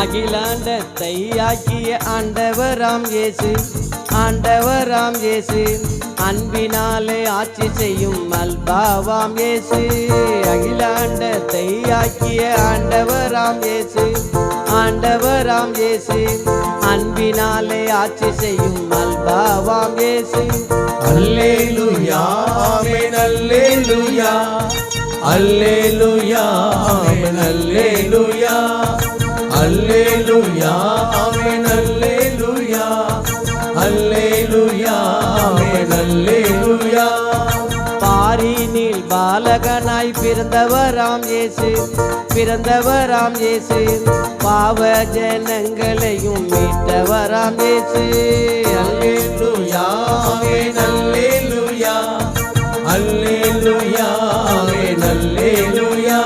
அகிலாண்டத்தை ஆக்கிய ஆண்டவராம் இயேசு ஆண்டவராம் இயேசு அன்பினாலே ஆட்சி செய்யும் அல்பாவாம் இயேசு அகிலாண்டத்தை ஆக்கிய ஆண்டவராம் இயேசு ஆண்டவராம் இயேசு அன்பினாலே ஆட்சி செய்யும் அல்பாவாம் இயேசு. அல்லேலூயா ஆமென் அல்லேலூயா. அல்லேலூயா ஆமென் அல்லேலூயா. அல்லேலூயா ஆமென் அல்லேலூயா அல்லேலூயா ஆமென் அல்லேலூயா பாரினில் பாலகனாய் பிறந்தவராம் இயேசு பிறந்தவராம் இயேசு. பாவ ஜனங்களையும் மீட்டவராம் இயேசு. அல்லேலூயா ஆமென் அல்லேலூயா அல்லேலூயா ஆமென் அல்லேலூயா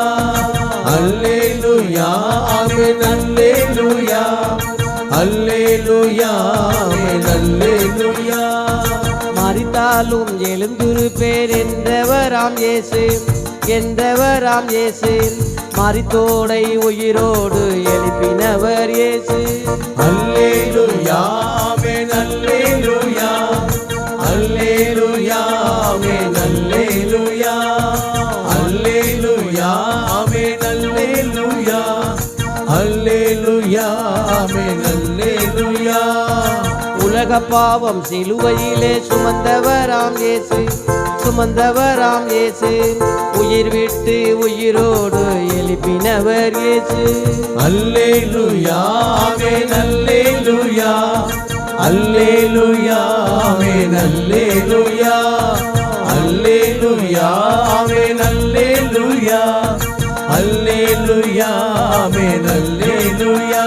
அல்லேலூயா ஆமென் அல்லேலூயா மறித்தாலும் எழுந்துரு பேர் என்றவராம் இயேசு என்றவராம் இயேசு. மறித்தோடை உயிரோடு எழுப்பினவர் இயேசு. அல்லேலூயா ஆமென் அல்லேலூயா. அல்லேலூயா ஆமென் அல்லேலூயா. அல்லேலூயா ஆமென் அல்லேலூயா. அல்லேலூயா ஆமென் அல்லேலூயா. உலக பாவம் சிலுவையிலே சுமந்தவராம் இயேசு சுமந்தவராம் இயேசு. உயிர் விட்டு உயிரோடு எழுப்பினவர் இயேசு. அல்லேலூயா ஆமென் நல்லே லுயா அல்லே அல்லேலூயா. நல்லே லுயா அல்லேலூயா. அல்லேலூயா நல்லே லுயா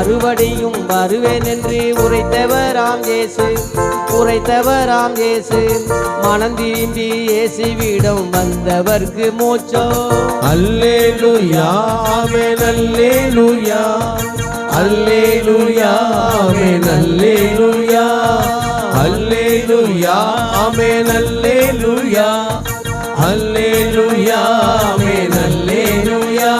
மறுபடியும் வருவேன் என்று உரைத்தவராம் இயேசு உரைத்தவராம் இயேசு. மனம் திரும்பி இயேசுவிடம் வந்தவர்க்கு மோச்சோ அல்லேலூயா ஆமென் அல்லேலூயா. அல்லேலூயா ஆமென் அல்லேலூயா. அல்லேலூயா ஆமென் அல்லேலூயா. அல்லேலூயா ஆமென் அல்லேலூயா.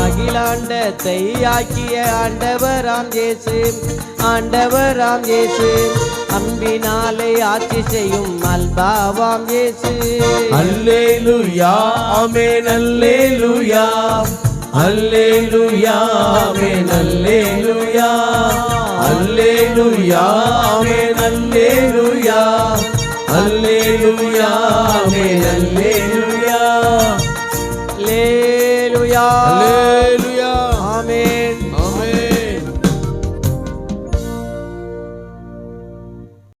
அகிலாண்டத்தை ஆக்கிய ஆண்டவராம் இயேசு ஆண்டவராம் இயேசு. அம்பினாலே ஆட்சி செய்யும் அல்பாவாம் இயேசு. அல்லேலூயா. ஆமென் அல்லேலூயா. அல்லேலூயா. ஆமென் அல்லேலூயா. அல்லேலூயா. ஆமென் அல்லேலூயா. அல்லேலூயா. ஆமென்